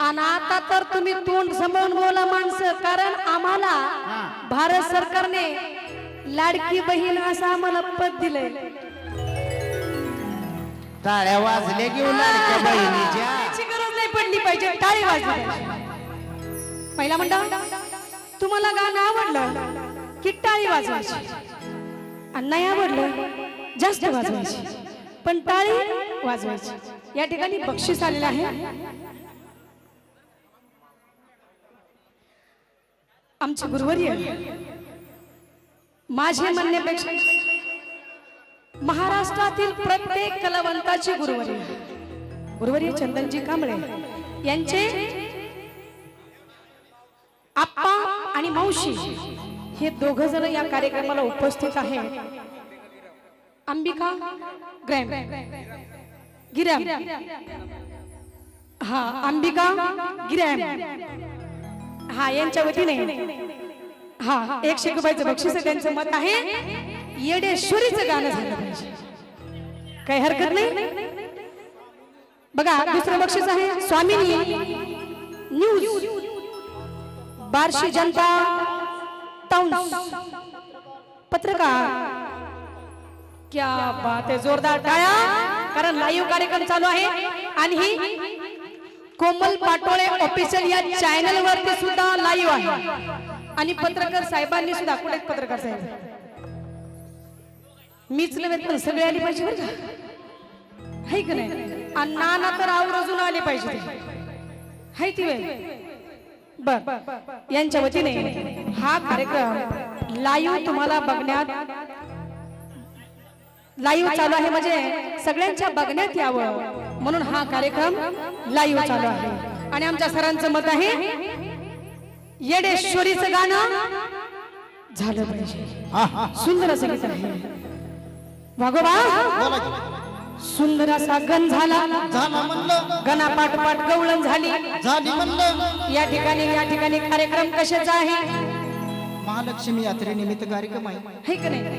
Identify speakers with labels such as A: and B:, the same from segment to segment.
A: आणि आता तर तुम्ही तोंड सांभाळून बोला माणसं कारण आम्हाला भारत सरकारने लाडकी बहीण असं आम्हाला पद दिलंय.
B: टाळ्या वाजल्या घेऊन लाडक्या बहिणीच्या.
A: याची गरज नाही पडली पाहिजे टाळी वाजली पाहिजे. पहिला म्हणता तुम्हाला गाणं आवडलं की टाळी वाजवायची? आणि नाही आवडलं जास्त वाजवायची. पण टाळी वाजवायची. या ठिकाणी बक्षीस आलेलं आहे. आमचे गुरुवर्य माझे म्हणण्यापेक्षा महाराष्ट्रातील प्रत्येक कलावंताची गुरुवर्य गुरुवर्य चंदनजी कांबळे. यांचे आप्पा आणि मावशी हे दोघ जण या कार्यक्रमाला उपस्थित आहे. अंबिका ग्रॅम. गिरॅम. हा अंबिका गिरॅम. हा यांच्या वतीने. हा एकशे रुपयाचं बक्षीस आहे. त्यांचं मत आहे. येडेश्वरीचं गाणं झालं पाहिजे. काही हरकत नाही? बघा दुसरं बक्षीस आहे स्वामिनी. न्यूज बार्शी जनता पत्रकार. क्या बात आहे जोरदार टाळ्या. कारण लाईव्ह कार्यक्रम चालू आहे. आणि ही कोमल पाटोळे ऑफिशियल या चॅनल वरती सुद्धा लाईव्ह आहे. आणि पत्रकार साहेबांनी सुद्धा कुठे पत्रकार साहेब? मीच नव्हे पण सगळे आले पाहिजे बरं का? हाय का नाही? आणि नाना तर आवर्जून आले पाहिजे. है हाय ती वेळ बर. यांच्या वतीने हा कार्यक्रम लाईव्ह तुम्हाला बघण्यात लाईव्ह चालू आहे. म्हणजे सगळ्यांच्या बघण्यात यावं. म्हणून हा कार्यक्रम लाईव्ह चालू आहे. आणि आमच्या सरांचं मत आहे येडेश्वरीचं गाणं झालं पाहिजे. सुंदर असं गीत आहे.
B: की.
A: सुंदर असा गण झाला. गणा पाठ पाठ गवळण झाली. या ठिकाणी या ठिकाणी कार्यक्रम कशाचा आहे?
B: महालक्ष्मी यात्रेनिमित्त कार्यक्रम आहे.
A: का नाही?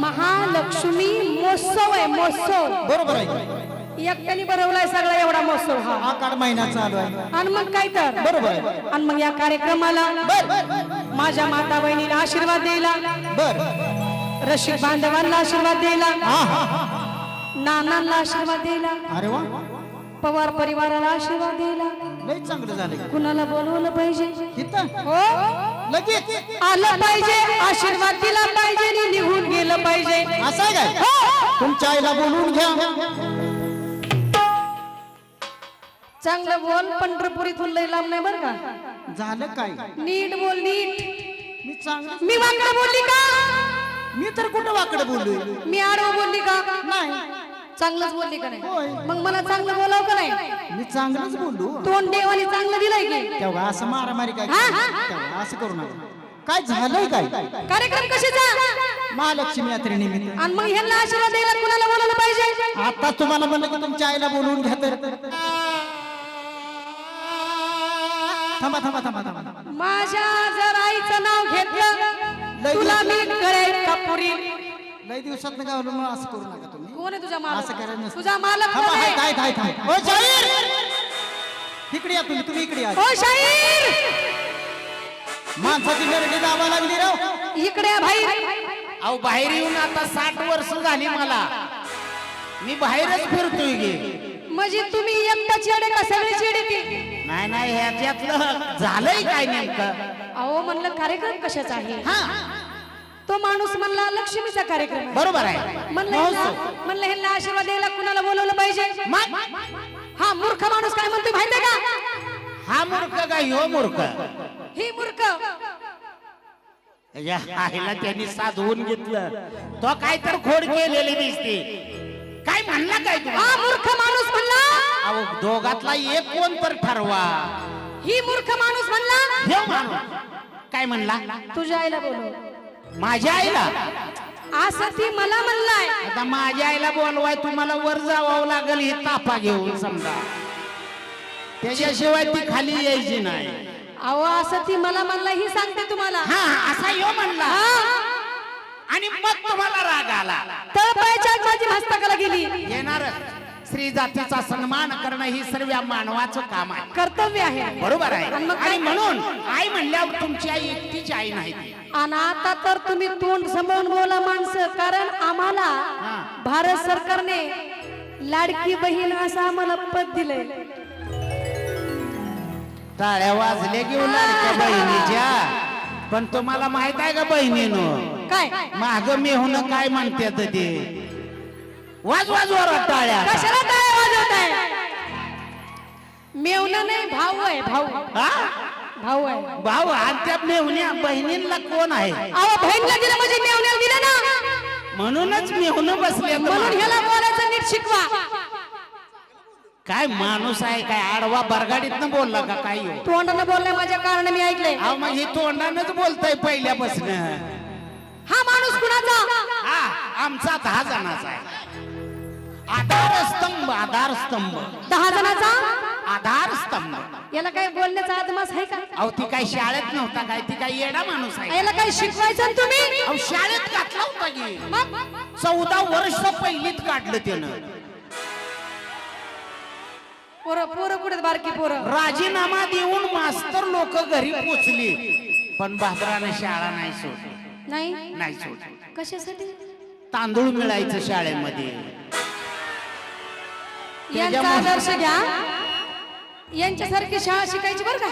A: महालक्ष्मी महोत्सव आहे महोत्सव.
B: बरोबर आहे.
A: एकट्याने भरवलाय सगळा एवढा महोत्सव हा.
B: आकाड महिना चालू आहे.
A: आणि मग काय तर?
B: बरोबर
A: आणि मग या कार्यक्रमाला
B: बर.
A: माझ्या माता बहिणीला आशीर्वाद द्यायला
B: बर.
A: रसिक बांधवांना आशीर्वाद द्यायला नानांना आशीर्वाद द्यायला
B: अरे वा.
A: पवार परिवाराला आशीर्वाद द्यायला.
B: लय चांगलं झालं
A: कुणाला बोलवलं पाहिजे? हो?
B: लगेच.
A: आलं पाहिजे. आशीर्वाद दिला पाहिजे आणि निघून गेलं पाहिजे.
B: असं काय?
A: हो.
B: तुमच्या आईला बोलवून घ्या.
A: चांगलं बोल पंढरपूर इथून लय लांब नाही बरं का?
B: झालं काय?
A: नीट बोल नीट.
B: मी चांगलं
A: मी वाकडं बोलली का?
B: मी तर कुठं वाकडं बोललोय
A: मी आडवं बोलली का?
B: नाही.
A: चांगलंच बोलली का
B: होय.
A: नाही मग मला चांगलं बोलावं का नाही?
B: मी चांगलंच बोललो.
A: तोंड देवाने चांगलं दिलंय की?
B: तेव्हा असं मारामारी काय?
A: हा?
B: तेव्हा असं करू नका. काय झालंय काय?
A: कार्यक्रम कशाचा?
B: महालक्ष्मी यात्रेनिमित्त.
A: आणि मग ह्यांना आशीर्वाद द्यायला कुणाला बोलावलं पाहिजे?
B: आता तुम्हाला म्हणलं की तुमच्या आईला बोलवून घ्या तर. थांबा थांबा थांबा थांबा. थांबा.
A: माझ्या जर आईचं नाव घेतलं तुला मी का
B: लय दिवसात गावलं मग असं करू नका तुम्ही.
A: कोण आहे तुझा
B: असं करायला
A: मालक
B: नसतं.
A: तुझा मालक
B: थांबा
A: कोण
B: हाय
A: आहे?
B: काय काय थांब ओ शाहीर! इकडे या तुम्ही तुम्ही इकडे या.
A: ओ शाहीर!
B: माणसाची दाबा लागली राव.
A: इकडे या भाई
C: अहो बाहेर येऊन आता साठ वर्ष झाली मला. मी बाहेरच फिरतोय गे.
A: म्हणजे तुम्ही एकटा चेडे का सगळे चेडे ती?
C: नाही नाही ह्याच्यातलं झालंय काय नेमकं?
A: अहो म्हणलं कार्यक्रम कशाचा आहे?
C: हा.
A: तो माणूस म्हणला लक्ष्मीचा कार्यक्रम आहे.
C: बरोबर आहे.
A: म्हणलं ह्यांना- म्हणलं ह्यांना आशीर्वाद द्यायला कुणाला बोलवलं पाहिजे?
C: मग
A: हा मूर्ख माणूस काय म्हणतोय माहितीये का?
C: हा मूर्ख का ह्यो मूर्ख?
A: ही मूर्ख.
C: या आईला त्यांनी साधवून घेतलं. तो काय तर खोड केलेली दिसते. काय म्हणला काय तू
A: हा मूर्ख माणूस म्हणला.
C: अहो दोघातला एक कोण तर ठरवा.
A: ही मूर्ख माणूस म्हणला.
C: हे माणूस. काय म्हणला?
A: तुझ्या आईला बोलव.
C: माझ्या आईला?
A: असं ती मला म्हणलाय.
C: आता माझ्या आईला बोलवाय तुम्हाला वर जावं लागेल ही तापा घेऊन समजा. त्याच्याशिवाय ती खाली यायची नाही.
A: अहो असं ती मला म्हणला ही सांगते तुम्हाला.
C: हा असा यो म्हणला.
A: हा.
C: आणि मग तुम्हाला राग आला.
A: तळपायच्या आत माझी हस्तकला गेली.
C: येणार. स्त्री जातीचा सन्मान करणं ही सर्व मानवाचं काम आहे.
A: कर्तव्य आहे.
C: बरोबर आहे.
A: आणि
C: म्हणून आई म्हणल्यावर तुमची आई एकटीची आई नाही. ती.
A: आणि आता तर तुम्ही तोंड सांभाळून बोला माणसं कारण आम्हाला भारत सरकारने लाडकी बहीण असं आम्हाला पद दिलंय.
C: टाळ्या वाजल्या घेऊन लाडक्या बहिणीच्या. पण तुम्हाला माहीत आहे का बहिणीनं?
A: काय?
C: माग मी होणं काय म्हणतात ते? वाज वाज वरात टाळ्या
A: कशाला टाळ्या वाजवत आहे? मेवणं नाही भाऊ आहे भाऊ.
C: हा?
A: भाऊ आहे.
C: भाऊ आणि त्या मेहुण्या बहिणींना कोण आहे?
A: अहो बहीणला दिलं म्हणजे मेवण्याला दिलं ना.
C: म्हणूनच मेहुणं बसले
A: म्हणून ह्याला बोलायचं नीट शिकवा.
C: काय माणूस आहे काय आडवा बरगाडीत बोलला का काय हो?
A: तोंडानं बोललाय माझ्या कारण मी ऐकलंय
C: अहो मग हे तोंडानच बोलताय पहिल्यापासून.
A: हा माणूस कुणाचा?
C: हा आमचा दहा जणाचा आहे. आधार स्तंभ आधार स्तंभ
A: दहा जणाचा?
C: आधार स्तंभ
A: याला काय बोलण्याचा आदमास आहे का?
C: अहो ती काय शाळेत नव्हता काय? ती काय येडा माणूस आहे.
A: याला काय शिकवायचं ना तुम्ही?
C: अहो शाळेत घातला होता की.
A: मग?
C: चौदा वर्ष पहिलीत काढलं त्यानं.
A: पोरं पोरं कुठे बारकी पोरं?
C: राजीनामा देऊन मास्तर लोक घरी पोचली. पण भाद्राने शाळा नाही सोडली.
A: नाही?
C: नाही सोडली.
A: कशासाठी?
C: तांदूळ मिळायचं शाळेमध्ये.
A: यांचा
C: त्याच्यामुळे-
A: आदर्श घ्या. यांच्यासारखी शाळा शिकायची बरं का?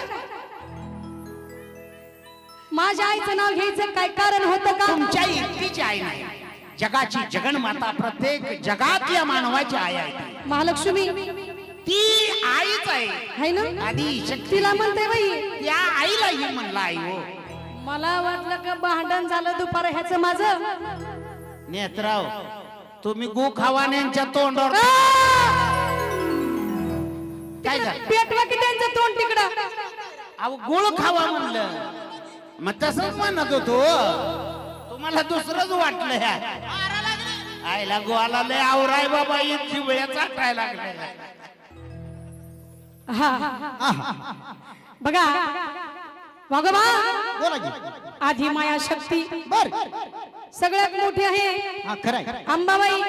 A: माझ्या आईचं नाव घ्यायचं काय कारण होतं का?
C: तुमच्या एकटीची आई नाही. जगाची जगन्माता प्रत्येक जगातल्या मानवाची आई आहे ती.
A: महालक्ष्मी
C: ती आईच आहे.
A: ना?
C: आधी शक्ती
A: तिला म्हणते बाई.
C: त्या आईला ही म्हणला आई हो.
A: मला वाटलं का भांडण झालं दुपार ह्याचं माझं.
C: नेत्राव तुम्ही गो यांच्या तोंडावर काय झालं?
A: पेटवा की त्यांचं तोंड तिकडं?
C: अहो गुळ खावा म्हणलं. मग तसंच म्हणत होतो. तुम्हाला दुसरंच वाटलं ह्या. आईला गोवाला लय आवराय बाबा इतकी वेळा चाटायला लागलाय
A: बघा भगवा
B: बोला की.
A: आधी माया शक्ती.
B: बर.
A: सगळ्यात मोठी आहे.
B: हा खराय
A: अंबाबाई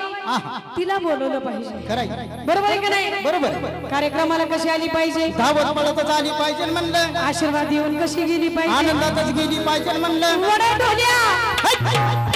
A: तिला बोलवलं पाहिजे.
B: खराय
A: बरोबर आहे का नाही?
B: बरोबर.
A: कार्यक्रमाला कशी आली पाहिजे?
B: धावत पळतच आली पाहिजे म्हणलं
A: आशीर्वाद देऊन कशी गेली पाहिजे?
B: आनंदातच गेली पाहिजे म्हणलं
A: वड्या ढोल्या!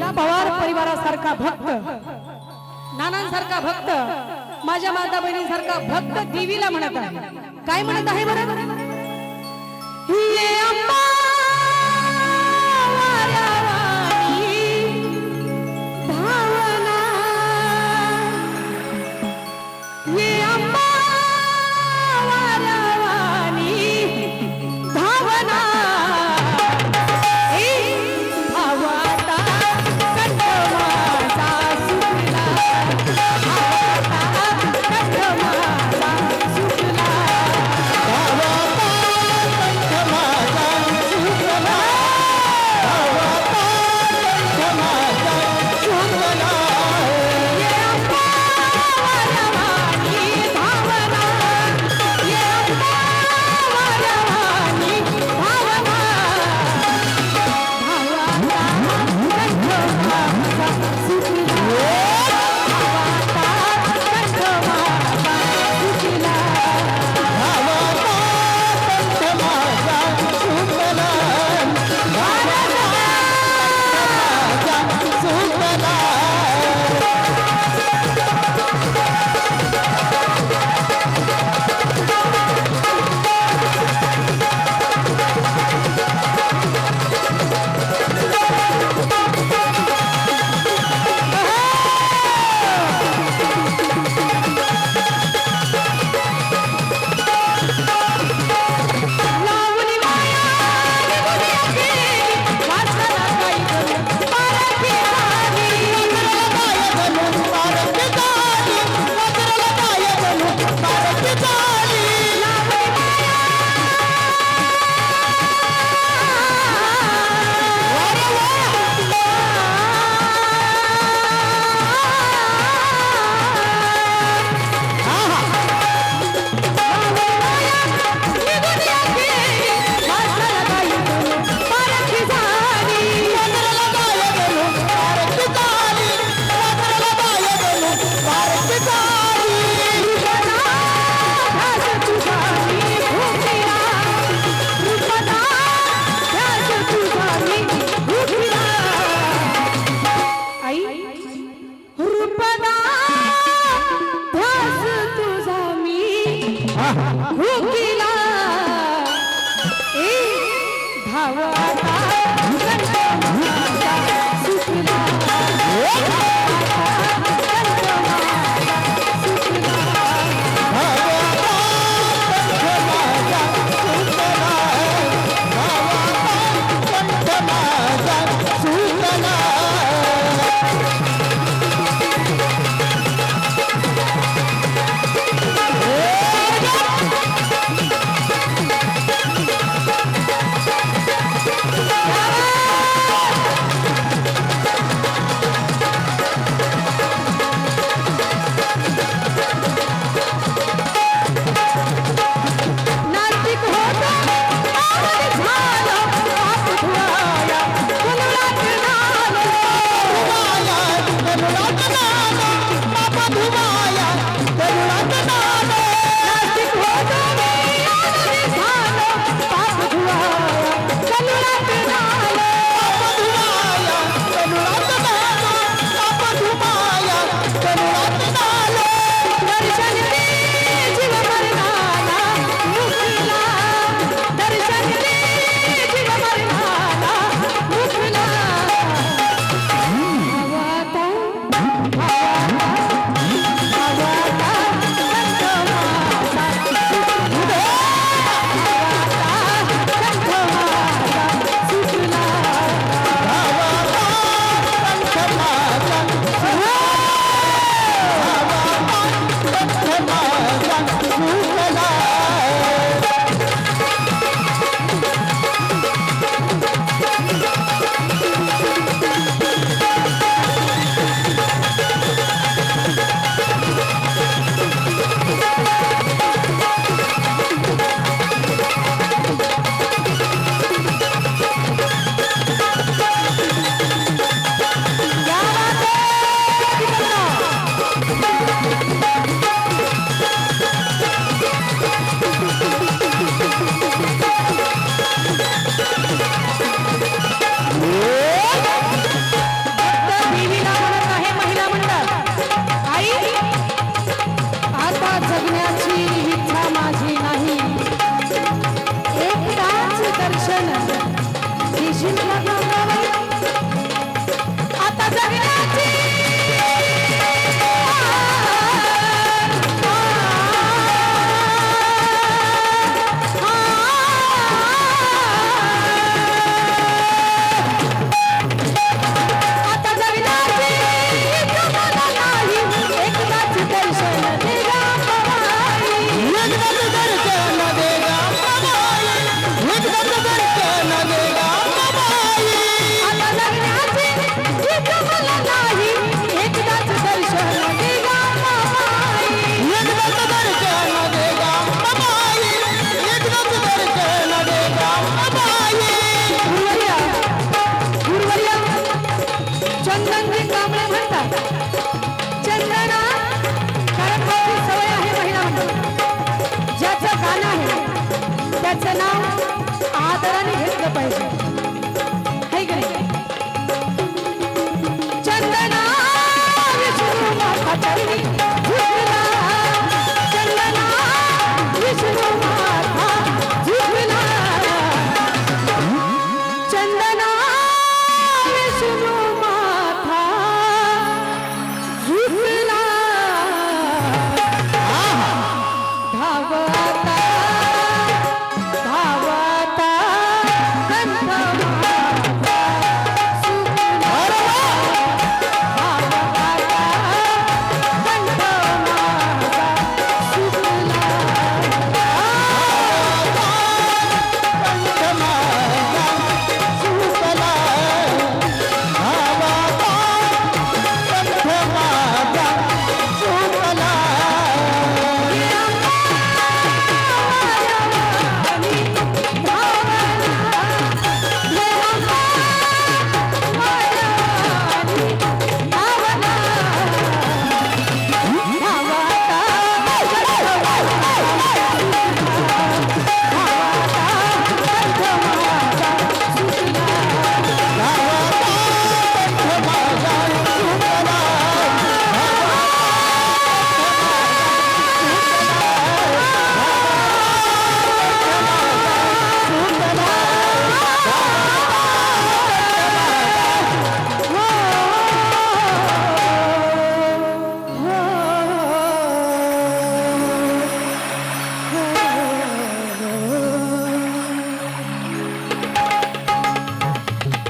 A: या पवार परिवारासारखा भक्त नानांसारखा भक्त माझ्या माता बहिणीसारखा भक्त देवीला म्हणत आहे. काय म्हणत आहे बरं? खावा